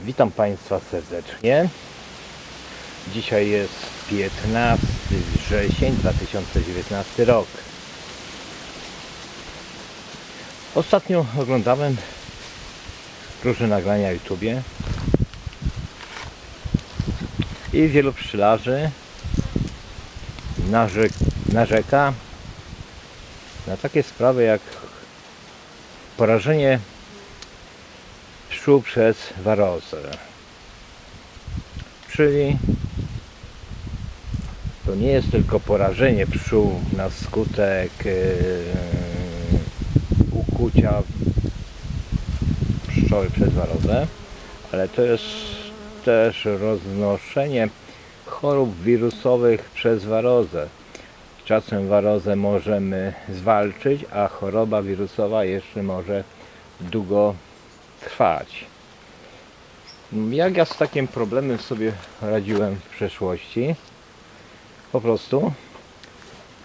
Witam Państwa serdecznie. Dzisiaj jest 15 wrzesień 2019 rok. Ostatnio oglądałem różne nagrania na YouTubie i wielu pszczelarzy narzek, narzeka na takie sprawy jak porażenie przez warozę. Czyli to nie jest tylko porażenie pszczół na skutek e, ukucia pszczoły przez warozę, ale to jest też roznoszenie chorób wirusowych przez warozę. Czasem warozę możemy zwalczyć, a choroba wirusowa jeszcze może długo trwać. Jak ja z takim problemem sobie radziłem w przeszłości? Po prostu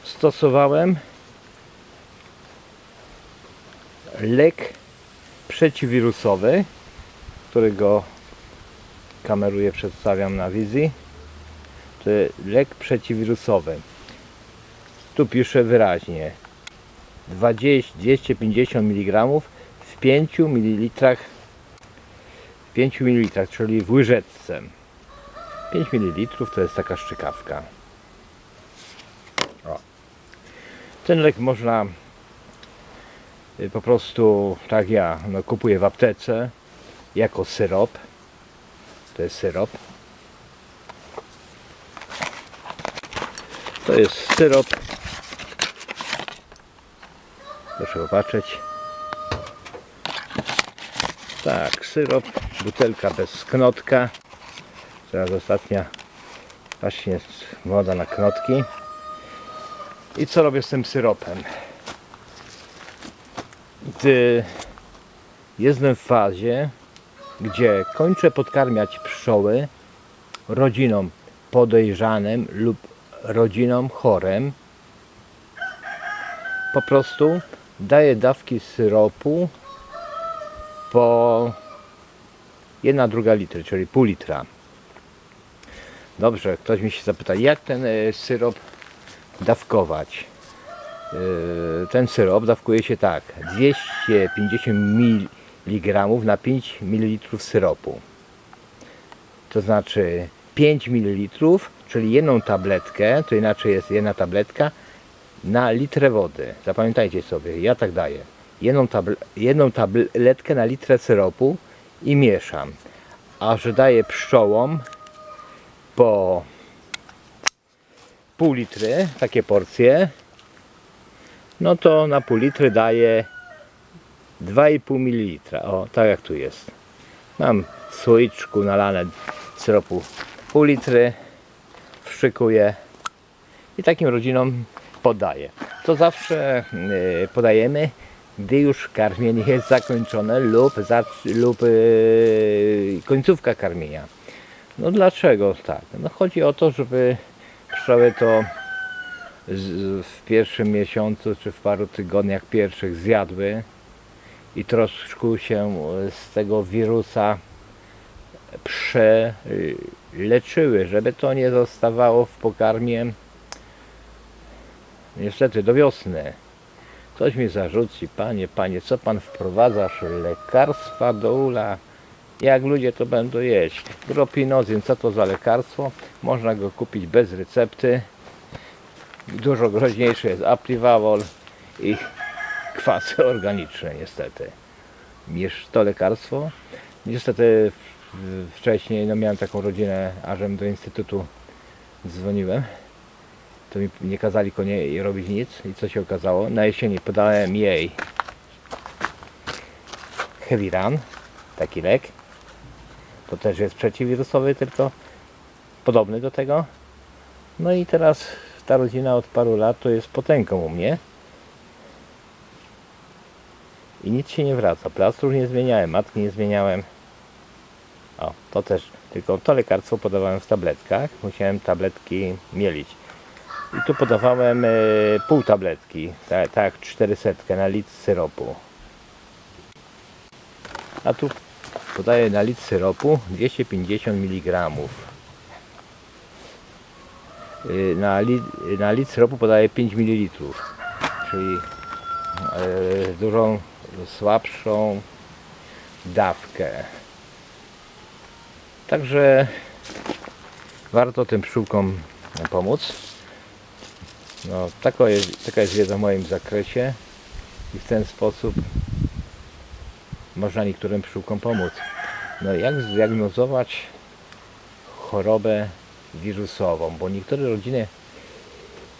stosowałem lek przeciwwirusowy, którego kameruję, przedstawiam na wizji. To lek przeciwwirusowy. Tu pisze wyraźnie 20, 250 mg w 5 ml 5 ml, czyli w łyżeczce. 5 ml to jest taka szczykawka. O. Ten lek można y, po prostu, tak ja, no, kupuję w aptece jako syrop. To jest syrop. To jest syrop. Proszę popatrzeć. Tak, syrop, butelka bez knotka. Teraz ostatnia, właśnie jest woda na knotki. I co robię z tym syropem? Gdy jestem w fazie, gdzie kończę podkarmiać pszczoły rodzinom podejrzanym lub rodzinom chorym, po prostu daję dawki syropu po 1 druga litry, czyli pół litra. Dobrze, ktoś mi się zapyta, jak ten e, syrop dawkować? E, Ten syrop dawkuje się tak, 250 mg na 5 ml syropu. To znaczy 5 ml, czyli jedną tabletkę, to inaczej jest jedna tabletka, na litrę wody. Zapamiętajcie sobie, ja tak daję. Jedną, tabl jedną tabletkę na litrę syropu i mieszam. A że daję pszczołom po pół litry, takie porcje, no to na pół litry daję 2,5 ml. O, tak jak tu jest. Mam w słoiczku nalane syropu pół litry, wszykuję i takim rodzinom podaję. To zawsze y, podajemy, gdy już karmienie jest zakończone lub, lub y, końcówka karmienia. No dlaczego tak? No chodzi o to, żeby pszczoły to z, w pierwszym miesiącu czy w paru tygodniach pierwszych zjadły i troszkę się z tego wirusa przeleczyły, żeby to nie zostawało w pokarmie niestety do wiosny. Ktoś mi zarzuci, panie, panie, co pan wprowadzasz lekarstwa do ula? Jak ludzie to będą jeść? Gropinozin, co to za lekarstwo? Można go kupić bez recepty. Dużo groźniejszy jest apliwawol i kwasy organiczne niestety niż to lekarstwo. Niestety wcześniej no, miałem taką rodzinę, ażem do instytutu dzwoniłem to mi nie kazali konie robić nic i co się okazało? Na jesieni podałem jej Heviran, taki lek. To też jest przeciwwirusowy, tylko podobny do tego. No i teraz ta rodzina od paru lat to jest potęgą u mnie. I nic się nie wraca. Plastrów nie zmieniałem, matki nie zmieniałem. O, to też, tylko to lekarstwo podawałem w tabletkach. Musiałem tabletki mielić. I tu podawałem e, pół tabletki, tak, tak 400 na litr syropu. A tu podaje na litr syropu 250 mg. Y, Na, li, na litr syropu podaje 5 ml, czyli e, dużą, słabszą dawkę. Także warto tym pszczółkom pomóc. No, taka, jest, taka jest wiedza w moim zakresie i w ten sposób można niektórym pszczółkom pomóc. No jak zdiagnozować chorobę wirusową? Bo niektóre rodziny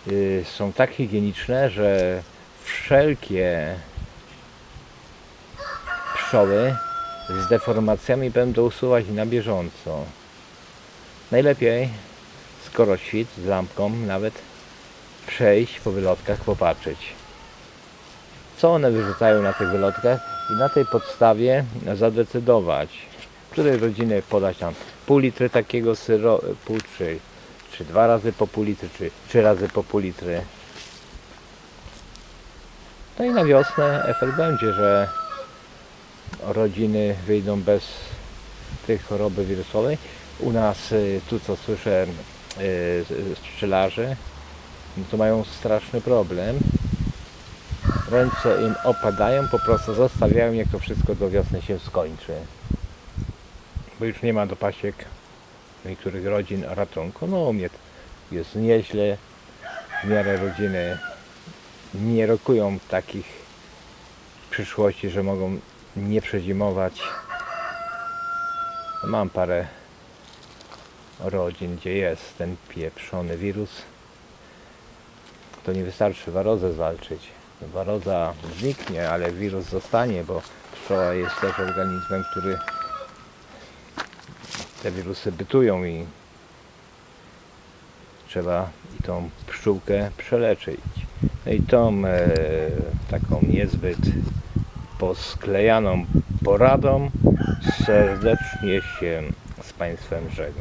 y, są tak higieniczne, że wszelkie pszczoły z deformacjami będą usuwać na bieżąco. Najlepiej, skoro świt z lampką nawet przejść po wylotkach, popatrzeć co one wyrzucają na tych wylotkach i na tej podstawie zadecydować, której rodziny podać tam pół litry takiego syro, pół czy, czy dwa razy po pół litry, czy trzy razy po pół litry. No i na wiosnę efekt będzie, że rodziny wyjdą bez tej choroby wirusowej. U nas, y, tu co słyszę, y, z pszczelarzy, no to mają straszny problem ręce im opadają, po prostu zostawiają, jak to wszystko do wiosny się skończy. Bo już nie ma do pasiek niektórych rodzin ratunku. No u mnie jest nieźle, w miarę rodziny nie rokują takich przyszłości, że mogą nie przezimować. Mam parę rodzin, gdzie jest ten pieprzony wirus. To nie wystarczy warozę zwalczyć waroza zniknie, ale wirus zostanie, bo pszczoła jest też organizmem, który te wirusy bytują i trzeba i tą pszczółkę przeleczyć. No i tą e, taką niezbyt posklejaną poradą serdecznie się z Państwem żegnam.